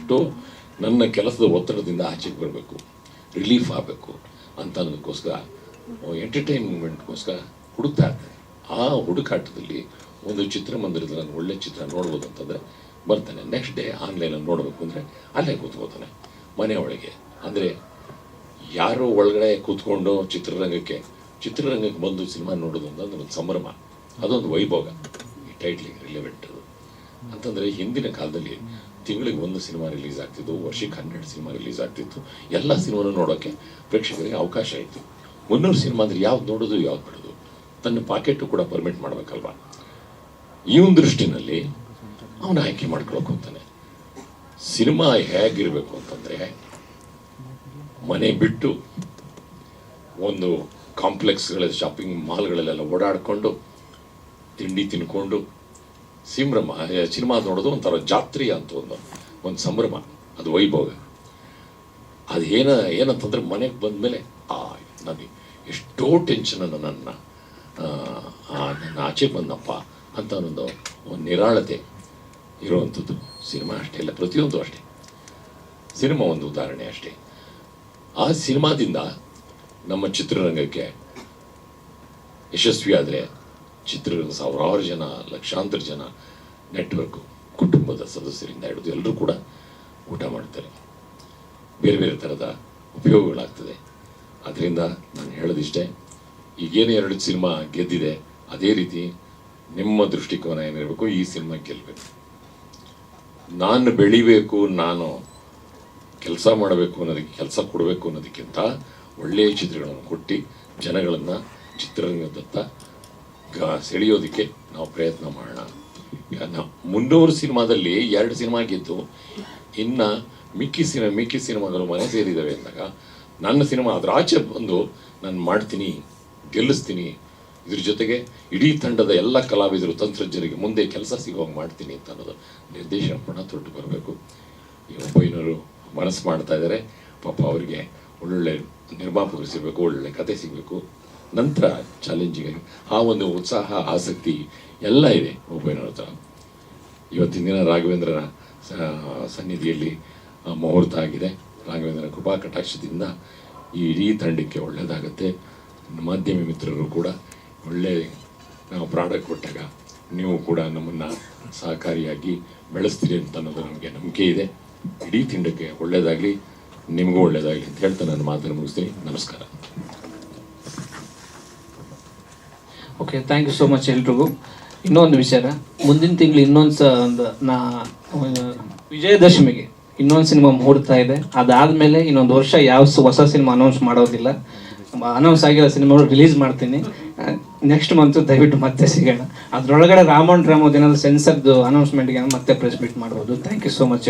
ಎಷ್ಟು ನನ್ನ ಕೆಲಸದ ಒತ್ತಡದಿಂದ ಆಚೆಗೆ ಬರಬೇಕು ರಿಲೀಫ್ ಆಗಬೇಕು ಅಂತ ಅನ್ನೋದಕ್ಕೋಸ್ಕರ ಎಂಟರ್ಟೈನ್ಮೆಂಟ್ಗೋಸ್ಕರ ಹುಡುಕ್ತಾ ಇರ್ತೇನೆ. ಆ ಹುಡುಕಾಟದಲ್ಲಿ ಒಂದು ಚಿತ್ರಮಂದಿರದಲ್ಲಿ ನಾನು ಒಳ್ಳೆ ಚಿತ್ರ ನೋಡ್ಬೋದು ಅಂತಂದರೆ ಬರ್ತಾನೆ. ನೆಕ್ಸ್ಟ್ ಡೇ ಆನ್ಲೈನಲ್ಲಿ ನೋಡಬೇಕು ಅಂದರೆ ಅಲ್ಲೇ ಕೂತ್ಕೋತಾನೆ, ಮನೆ ಒಳಗೆ. ಅಂದರೆ ಯಾರೋ ಒಳಗಡೆ ಕೂತ್ಕೊಂಡು ಚಿತ್ರರಂಗಕ್ಕೆ ಚಿತ್ರರಂಗಕ್ಕೆ ಬಂದು ಸಿನಿಮಾ ನೋಡೋದು ಅಂತ ಒಂದು ಸಂಭ್ರಮ, ಅದೊಂದು ವೈಭೋಗ, ಈ ಟೈಟ್ಲಿಗೆ ರಿಲೆವೆಂಟ್ ಅಂತಂದರೆ ಹಿಂದಿನ ಕಾಲದಲ್ಲಿ ತಿಂಗಳಿಗೆ ಒಂದು ಸಿನಿಮಾ ರಿಲೀಸ್ ಆಗ್ತಿತ್ತು, ವರ್ಷಕ್ಕೆ ಹನ್ನೆರಡು ಸಿನಿಮಾ ರಿಲೀಸ್ ಆಗ್ತಿತ್ತು. ಎಲ್ಲ ಸಿನಿಮಾನು ನೋಡೋಕ್ಕೆ ಪ್ರೇಕ್ಷಕರಿಗೆ ಅವಕಾಶ ಇತ್ತು. ಮುನ್ನೂರು ಸಿನಿಮಾ ಅಂದರೆ ಯಾವ್ದು ನೋಡೋದು, ಯಾವ್ದು ಬಿಡೋದು? ತನ್ನ ಪಾಕೆಟು ಕೂಡ ಪರ್ಮಿಟ್ ಮಾಡಬೇಕಲ್ವಾ? ಈ ಒಂದು ದೃಷ್ಟಿನಲ್ಲಿ ಅವನು ಆಯ್ಕೆ ಮಾಡ್ಕೊಳಕ್ ಹೋಗ್ತಾನೆ. ಸಿನಿಮಾ ಹೇಗಿರಬೇಕು ಅಂತಂದರೆ, ಮನೆ ಬಿಟ್ಟು ಒಂದು ಕಾಂಪ್ಲೆಕ್ಸ್ಗಳ ಶಾಪಿಂಗ್ ಮಾಲ್ಗಳಲ್ಲೆಲ್ಲ ಓಡಾಡಿಕೊಂಡು ತಿಂಡಿ ತಿನ್ಕೊಂಡು ಸಂಭ್ರಮ ಸಿನಿಮಾ ನೋಡೋದು ಒಂಥರ ಜಾತ್ರೆ ಅಂತ ಒಂದು ಒಂದು ಸಂಭ್ರಮ, ಅದು ವೈಭೋಗ. ಅದು ಏನ, ಏನಂತಂದ್ರೆ ಮನೆಗೆ ಬಂದಮೇಲೆ, ಆ, ನನಗೆ ಎಷ್ಟೋ ಟೆನ್ಷನನ್ನು ನನ್ನ ನನ್ನ ಆಚೆ ಬಂದಪ್ಪ ಅಂತ ಒಂದು ಒಂದು ನಿರಾಳತೆ ಇರುವಂಥದ್ದು. ಸಿನಿಮಾ ಅಷ್ಟೇ ಇಲ್ಲ ಪ್ರತಿಯೊಂದು ಅಷ್ಟೇ. ಸಿನಿಮಾ ಒಂದು ಉದಾಹರಣೆ ಅಷ್ಟೇ. ಆ ಸಿನಿಮಾದಿಂದ ನಮ್ಮ ಚಿತ್ರರಂಗಕ್ಕೆ ಯಶಸ್ವಿ ಚಿತ್ರರಂಗ ಸಾವಿರಾರು ಜನ, ಲಕ್ಷಾಂತರ ಜನ ನೆಟ್ವರ್ಕ್ ಕುಟುಂಬದ ಸದಸ್ಯರಿಂದ ಹಿಡಿದು ಎಲ್ಲರೂ ಕೂಡ ಊಟ ಮಾಡ್ತಾರೆ. ಬೇರೆ ಬೇರೆ ಥರದ ಉಪಯೋಗಗಳಾಗ್ತದೆ. ಅದರಿಂದ ನಾನು ಹೇಳೋದಿಷ್ಟೇ, ಈಗೇನು ಎರಡು ಸಿನಿಮಾ ಗೆದ್ದಿದೆ, ಅದೇ ರೀತಿ ನಿಮ್ಮ ದೃಷ್ಟಿಕೋನ ಏನಿರಬೇಕು ಈ ಸಿನಿಮಾ ಗೆಲ್ಲಬೇಕು ನಾನು ಬೆಳಿಬೇಕು, ನಾನು ಕೆಲಸ ಮಾಡಬೇಕು ಅನ್ನೋದಕ್ಕೆ, ಕೆಲಸ ಕೊಡಬೇಕು ಅನ್ನೋದಕ್ಕಿಂತ ಒಳ್ಳೆಯ ಚಿತ್ರಗಳನ್ನು ಕೊಟ್ಟು ಜನಗಳನ್ನು ಚಿತ್ರರಂಗದತ್ತ ಸೆಳೆಯೋದಕ್ಕೆ ನಾವು ಪ್ರಯತ್ನ ಮಾಡೋಣ. ಮುನ್ನೂರು ಸಿನಿಮಾದಲ್ಲಿ ಎರಡು ಸಿನಿಮಾ ಗೆದ್ದು, ಇನ್ನು ಮಿಕ್ಕಿ ಸಿನಿಮಾ ಮಿಕ್ಕಿ ಸಿನಿಮಾಗಳು ಮನೆ ಸೇರಿದ್ದಾವೆ ಅಂದಾಗ, ನನ್ನ ಸಿನಿಮಾ ಅದರ ಆಚೆ ಬಂದು ನಾನು ಮಾಡ್ತೀನಿ, ಗೆಲ್ಲಿಸ್ತೀನಿ, ಇದ್ರ ಜೊತೆಗೆ ಇಡೀ ತಂಡದ ಎಲ್ಲ ಕಲಾವಿದರು, ತಂತ್ರಜ್ಞರಿಗೆ ಮುಂದೆ ಕೆಲಸ ಸಿಗೋಂಗೆ ಮಾಡ್ತೀನಿ ಅಂತ ಅನ್ನೋದು ನಿರ್ದೇಶನ ತೊಟ್ಟು ಬರಬೇಕು. ಈ ಒಂಬೈನೂರು ಮನಸ್ಸು ಮಾಡ್ತಾ ಇದ್ದಾರೆ. ಪಾಪ ಅವರಿಗೆ ಒಳ್ಳೊಳ್ಳೆ ನಿರ್ಮಾಪಕರು ಒಳ್ಳೆ ಕತೆ ಸಿಗಬೇಕು, ನಂತರ ಚಾಲೆಂಜಿಂಗ್ ಆ ಒಂದು ಉತ್ಸಾಹ, ಆಸಕ್ತಿ ಎಲ್ಲ ಇದೆ ಒಬ್ಬೈನವ್ರ ಹತ್ರ. ಇವತ್ತಿನ ದಿನ ರಾಘವೇಂದ್ರನ ಸನ್ನಿಧಿಯಲ್ಲಿ ಮುಹೂರ್ತ ಆಗಿದೆ. ರಾಘವೇಂದ್ರ ಕೃಪಾ ಕಟಾಕ್ಷದಿಂದ ಈ ಇಡೀ ತಂಡಕ್ಕೆ ಒಳ್ಳೆಯದಾಗುತ್ತೆ. ಮಾಧ್ಯಮ ಮಿತ್ರರು ಕೂಡ ಒಳ್ಳೆ ನಾವು ಪ್ರಾಡಕ್ಟ್ ಕೊಟ್ಟಾಗ ನೀವು ಕೂಡ ನಮ್ಮನ್ನು ಸಹಕಾರಿಯಾಗಿ ಬೆಳೆಸ್ತೀರಿ ಅಂತ ಅನ್ನೋದು ನಮಗೆ ನಂಬಿಕೆ ಇದೆ. ಇಡೀ ತಿಂಡಕ್ಕೆ ಒಳ್ಳೆಯದಾಗಲಿ. ನಿಮಗೂ ಒಳ್ಳೆಯದಾಗಲಿ ಅಂತ ಹೇಳ್ತಾ ನಾನು ಮಾತನ್ನು ಮುಗಿಸ್ತೀನಿ. ನಮಸ್ಕಾರ. Okay thank you so much ಎಲ್ರಿಗೂ. ಇನ್ನೊಂದು ವಿಚಾರ. ಮುಂದಿನ ತಿಂಗಳು ಇನ್ನೊಂದು ಸ ಒಂದು ನಾ ವಿಜಯದಶಮಿಗೆ ಇನ್ನೊಂದು ಸಿನಿಮಾ ಮುಹೂರ್ತ ಇದೆ. ಅದಾದಮೇಲೆ ಇನ್ನೊಂದು ವರ್ಷ ಯಾವ ಹೊಸ ಸಿನಿಮಾ ಅನೌನ್ಸ್ ಮಾಡೋದಿಲ್ಲ. ಅನೌನ್ಸ್ ಆಗಿರೋ ಸಿನಿಮಾಗಳು ರಿಲೀಸ್ ಮಾಡ್ತೀನಿ. ನೆಕ್ಸ್ಟ್ ಮಂತ್ ದಯವಿಟ್ಟು ಮತ್ತೆ ಸಿಗೋಣ. ಅದರೊಳಗಡೆ ರಾಮನ್ ರಾಮೋದ್ ಏನಾದರೂ ಸೆನ್ಸರ್ದು ಅನೌನ್ಸ್ಮೆಂಟ್ಗೆ ಮತ್ತೆ ಪ್ರೆಸ್ ಮೀಟ್ ಮಾಡ್ಬೋದು. Thank you so much